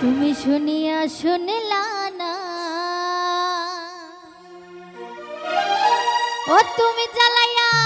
তুমি শুনিয়া শুনলা না ও তুমি চালাইয়া